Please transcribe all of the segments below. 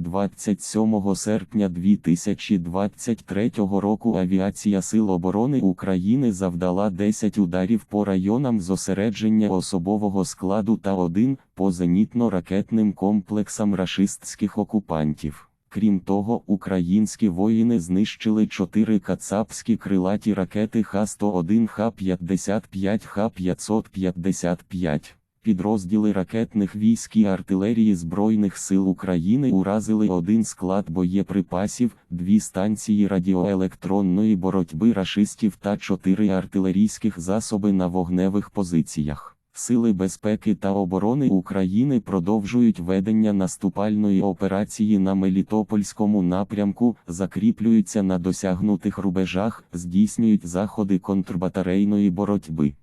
27 серпня 2023 року Авіація Сил оборони України завдала 10 ударів по районам зосередження особового складу та один по зенітно-ракетним комплексам рашистських окупантів. Крім того, українські воїни знищили чотири кацапські крилаті ракети Х-101, Х-55, Х-555. Підрозділи ракетних військ і артилерії Збройних сил України уразили один склад боєприпасів, дві станції радіоелектронної боротьби рашистів та чотири артилерійських засоби на вогневих позиціях. Сили безпеки та оборони України продовжують ведення наступальної операції на Мелітопольському напрямку, закріплюються на досягнутих рубежах, здійснюють заходи контрбатарейної боротьби.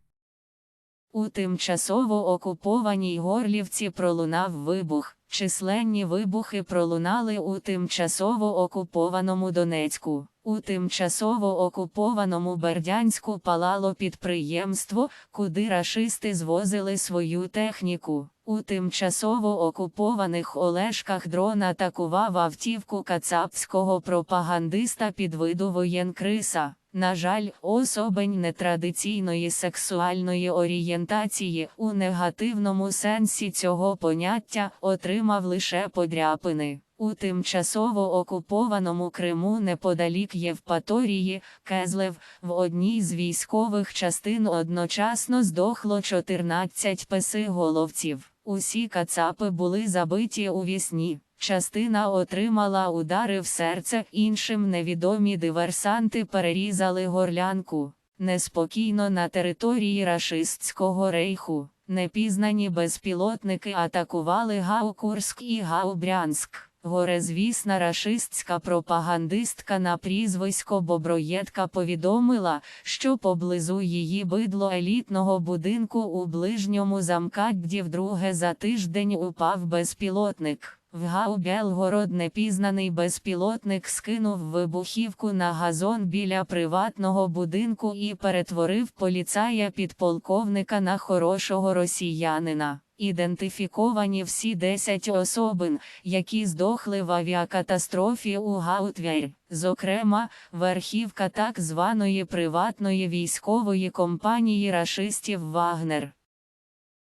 У тимчасово окупованій Горлівці пролунав вибух. Численні вибухи пролунали у тимчасово окупованому Донецьку. У тимчасово окупованому Бердянську палало підприємство, куди рашисти звозили свою техніку. У тимчасово окупованих Олешках дрон атакував автівку кацапського пропагандиста під виду воєнкриса. На жаль, особень нетрадиційної сексуальної орієнтації у негативному сенсі цього поняття отримав лише подряпини. У тимчасово окупованому Криму неподалік Євпаторії, Кезлев, в одній з військових частин одночасно здохло 14 песиголовців. Усі кацапи були забиті у вісні. Частина отримала удари в серце, іншим невідомі диверсанти перерізали горлянку. Неспокійно на території рашистського рейху. Непізнані безпілотники атакували Гау-Курськ і Гау-Брянськ. Горезвісна рашистська пропагандистка на прізвисько Боброєдка повідомила, що поблизу її бидло елітного будинку у ближньому замкадді вдруге за тиждень упав безпілотник. В Гау-Белгород непізнаний безпілотник скинув вибухівку на газон біля приватного будинку і перетворив поліцая підполковника на хорошого росіянина. Ідентифіковані всі 10 особин, які здохли в авіакатастрофі у Гаутвер, зокрема, верхівка так званої приватної військової компанії рашистів Вагнер.